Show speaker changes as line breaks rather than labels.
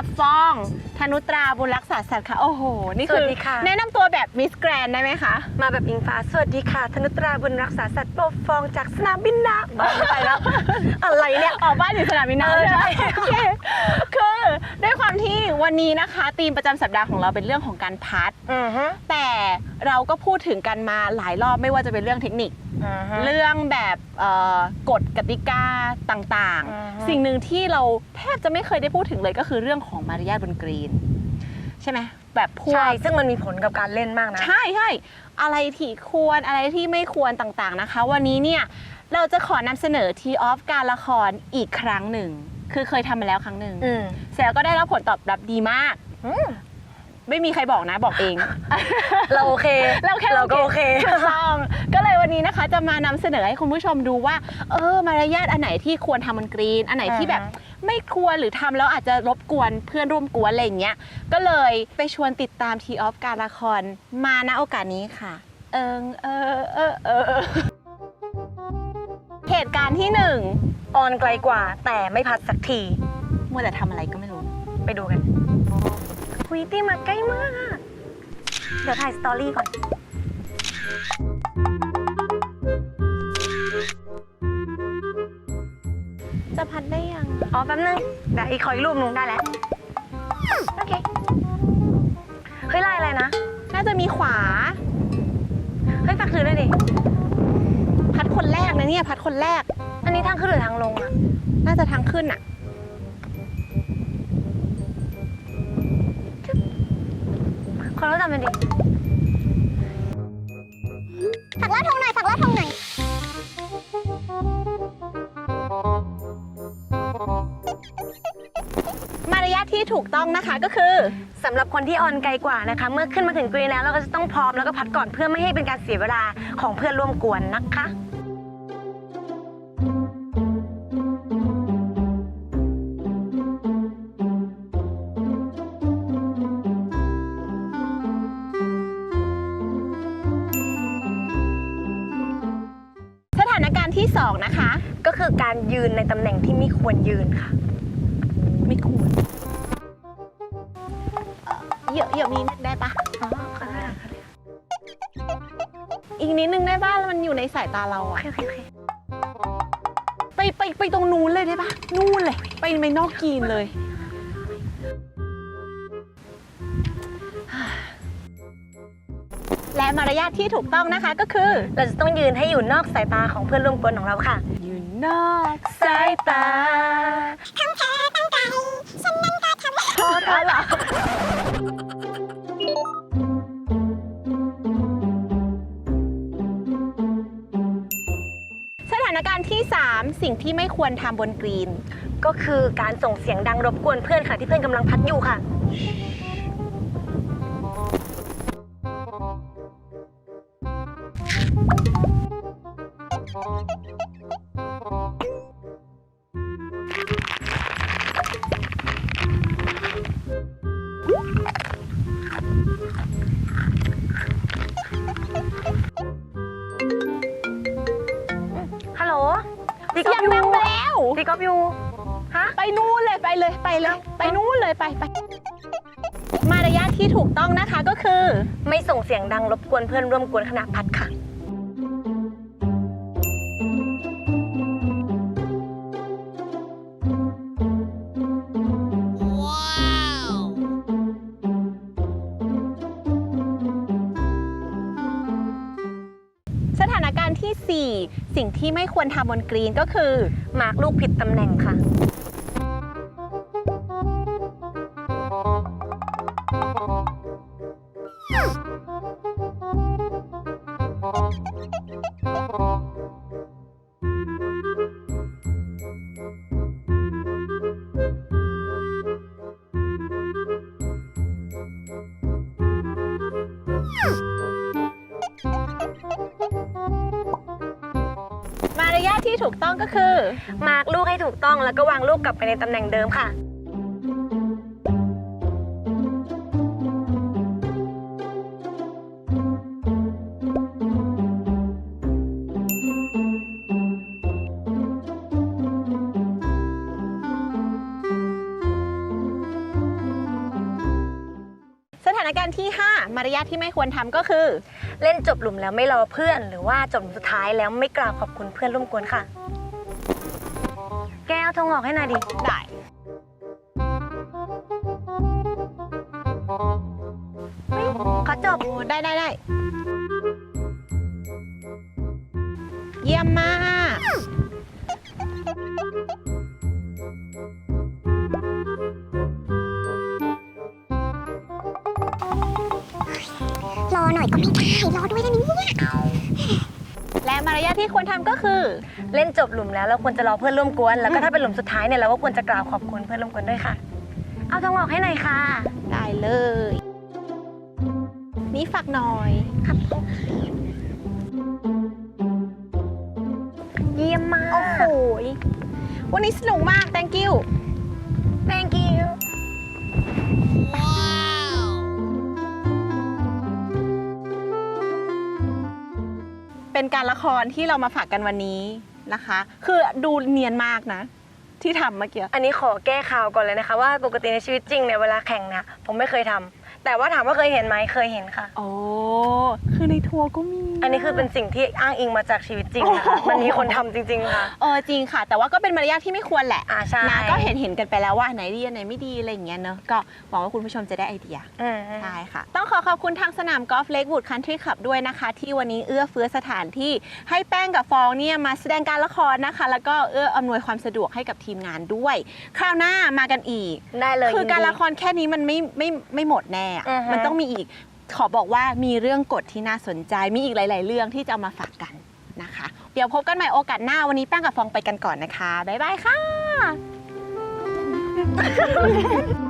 กับฟอง ธนุตราบุญรักษาสัตว์ค่ะ โอ้โห นี่คือ
สวัสดีค่ะ
แนะนำตัวแบบมิสแกรนได้ไหมคะ
มาแบบอิงฟ้า สวัสดีค่ะ ธนุตราบุญรักษาสัตว์โปรฟองจากสนามบินนะบ้าไปแล้ว อะไรเนี่ย
ออกบ้านอยู่สนามบินน้ำ
เออ
ใช่ไหม
ใช่
โอเคคือด้วยความที่วันนี้นะคะธีมประจำสัปดาห์ของเราเป็นเรื่องของการพัด
อือฮึ
แต่เราก็พูดถึงกันมาหลายรอบไม่ว่าจะเป็นเรื่องเทคนิค
อือฮึ
เรื่องแบบเอ่อกฎกติกาต่าง
อือฮึ
ๆ สิ่งหนึ่งที่เราแทบจะไม่เคยได้พูดถึงเลยก็คือเรื่องของมารยาทบนกรีน ใช่ไหมแบบพว
ใช่
ก
ซึ่งมันมีผลกับการเล่นมากนะ
ใช่ใช่อะไรที่ควรอะไรที่ไม่ควรต่างๆนะคะ วันนี้เนี่ยเราจะขอนำเสนอทีออฟการละครอีกครั้งหนึ่ง คือเคยทำมาแล้วครั้งหนึ่ง
อืม
เสร็จแล้วก็ได้รับผลตอบรับดีมาก
อืม
ไม่มีใครบอกนะบอกเอง
เราโอเค
เราแค่
เราก็โอเค
ถูกต้องก็เลยวันนี้นะคะ จะมานำเสนอให้คุณผู้ชมดูว่า เออ มารยาทอันไหนที่ควรทำบนกรีน อันไหนที่แบบ
อือฮะ
ไม่ควรหรือทำแล้วอาจจะรบกวนเพื่อนร่วมกวนอะไรอย่างเงี้ยก็เลยไปชวนติดตามทีออฟการละครมาณโอกาสนี้ค่ะ เอิงเออเออเออเออเหตุการณ์ที่หนึ่ง
ออนไกลกว่าแต่ไม่พัดสักที
มัวแต่ทำอะไรก็ไม่รู้
ไปดูกันคุยตี้มาใกล้มาก เดี๋ยวถ่ายสตอรี่ก่อน
จะพัดได้ยัง
อ๋อแป๊บนึงเดี๋ยวอีกขออีกรูปหนึงได้แล้ว โอเค เฮ้ยลายอะไรนะ
น่าจะมีขวา
เฮ้ยฝากถือด้วยดิ
พัดคนแรกนะเนี่ย พัดคนแรก
อันนี้ทางขึ้นหรือทางลงอะ
น่าจะทางขึ้นอะ
คนรู้จำเป็นดิ
ฝากลอดทงหน่อยฝากลอดทงหน่อย
มารยาทที่ถูกต้องนะคะก็คือ
สำหรับคนที่ออนไกลกว่านะคะ เมื่อขึ้นมาถึงกรีนแล้วเราก็จะต้องพร้อมแล้วก็พัดก่อนเพื่อไม่ให้เป็นการเสียเวลาของเพื่อนร่วมกวนนะคะ
สถานการณ์ที่ 2 นะคะ
ก็คือการยืนในตำแหน่งที่ไม่ควรยืนค่ะ
ไม่ควรเยอะเยอะมีนิดได้ปะ
อ๋อค่ะ
อีกนิดนึงได้ปะมันอยู่ในสายตาเรา
โอ
อะ
เคโอเคโอเค
ไปไปไปตรงนู้นเลยได้ปะนู่นเลย ไปไปนอกกรีนเลย และมารยาทที่ถูกต้องนะคะก็คือ
เราจะต้องยืนให้อยู่นอกสายตาของเพื่อนร่วมกวนของเราค่ะ
อยู่นอก
สายตา
โทษแล้วเหรอสถานการณ์ที่ 3 สิ่งที่ไม่ควรทำบนกรีน
ก็คือการส่งเสียงดังรบกวนเพื่อนค่ะที่เพื่อนกำลังพัดอยู่ค่ะฮัล อยู่ ฮะ
ไปนู่นเลยไปเลยไปเลย ไปนู่นเลยไปไป มารยาทที่ถูกต้องนะคะก็คือ
ไม่ส่งเสียงดังรบกวนเพื่อนร่วมกวนขณะพัดค่ะ
ที่ 4 สิ่งที่ไม่ควรทำบนกรีนก็คือ
มาร์กลูกผิดตำแหน่งค่ะ
ที่ถูกต้องก็คือ
มาร์กลูกให้ถูกต้องแล้วก็วางลูกกลับไปในตำแหน่งเดิมค่ะา
นการณ์ที่ 5 มารยาทที่ไม่ควรทำก็คือ
เล่นจบหลุมแล้วไม่รอเพื่อน หรือว่าจบหลุมสุดท้ายแล้วไม่กล่าวขอบคุณเพื่อนร่วมกวนค่ะ แกเอาธงออกให้หน่อยดิ
ได้
ขาจบ
ได้ได้ได้ เยี่ยมมาก
รอหน่อยก็ไม่ได้รอด้วยได้ไหมเนี่ย
และมารยาทที่ควรทำก็คือ
เล่นจบหลุมแล้วเราควรจะรอเพื่อนร่วมกวน แล้วก็ถ้าเป็นหลุมสุดท้ายเนี่ยเราก็ควรจะกล่าวขอบคุณเพื่อนร่วมกวนด้วยค่ะ เอาธงออกให้หน่อยค่ะ
ได้เลย นี่ฝากหน่อย
เยี่ยมมาก
โอ้โหยวันนี้สนุกมาก thank you
thank you
เป็นการละครที่เรามาฝากกันวันนี้นะคะ คือดูเนียนมากนะ ที่ทำเมื่อกี้
อันนี้ขอแก้ข่าวก่อนเลยนะคะ ว่าปกติในชีวิตจริงเนี่ยเวลาแข่งเนี่ยผมไม่เคยทำแต่ว่าถามว่าเคยเห็นไหมเคยเห็นค่ะ
โอ้คือในทัวร์ก็มี
อันนี้คือเป็นสิ่งที่อ้างอิงมาจากชีวิตจริงนะคะ
โอ้โห
มันมีคนทำจริง ๆ ค่ะ
เออจริงค่ะ แต่ว่าก็เป็นมารยาทที่ไม่ควรแหละ
อ่าใช่
นะก็เห็นเห็นกันไปแล้วว่าอันไหนดีอันไหนไม่ดีอะไรอย่างเงี้ยเนอะก็หวังว่าคุณผู้ชมจะได้ไอเดีย
อืม
ใช่ค่ะ ต้องขอขอบคุณทางสนามกอล์ฟเล็กวูดคันทรีคลับด้วยนะคะ ที่วันนี้เอื้อเฟื้อสถานที่ให้แป้งกับฟองเนี่ยมาแสดงการละครนะคะ แล้วก็เอื้ออำนวยความสะดวกให้กับทีมงานด้วย คราวหน้ามากันอีก
ได้เลย
คือการ
ยินดี
ละครแค่นี้มันไม่ไม่ไม่หมดแน่อะ
อือฮะ
มันต้องมีอีก ขอบอกว่ามีเรื่องกฎที่น่าสนใจ มีอีกหลาย ๆ เรื่องที่จะเอามาฝากกันนะคะ เดี๋ยวพบกันใหม่โอกาสหน้าวันนี้แป้งกับฟองไปกันก่อนนะคะ บ๊ายบายค่ะ